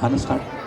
खाना स्टार्ट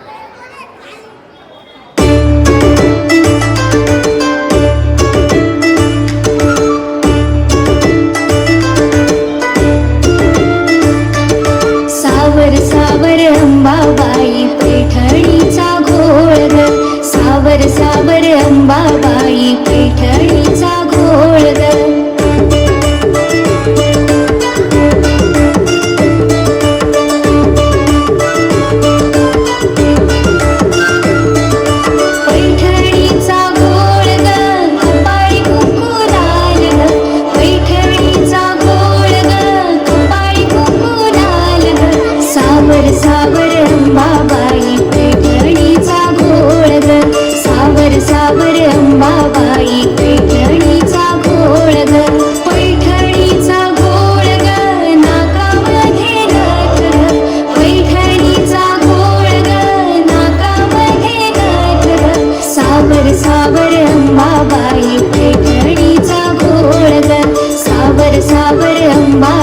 सावर अंबाबाई पैठणीचा घोळ ग सावर सावर अंबा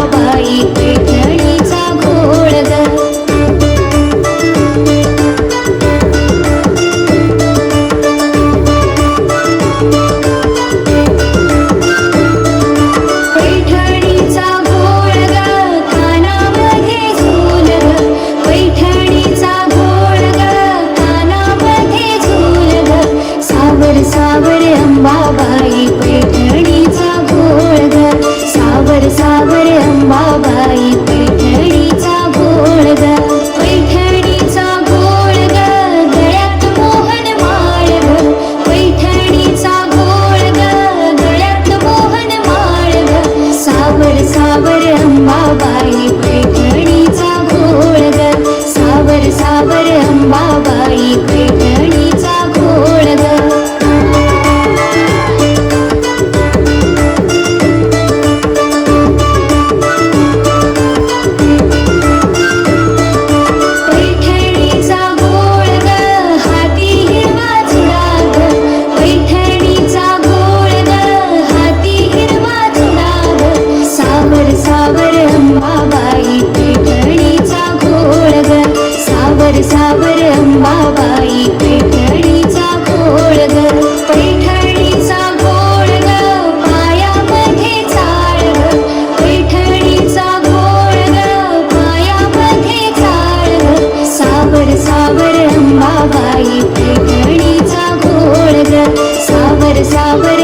അമ്മ അമ്മാവായി sabor.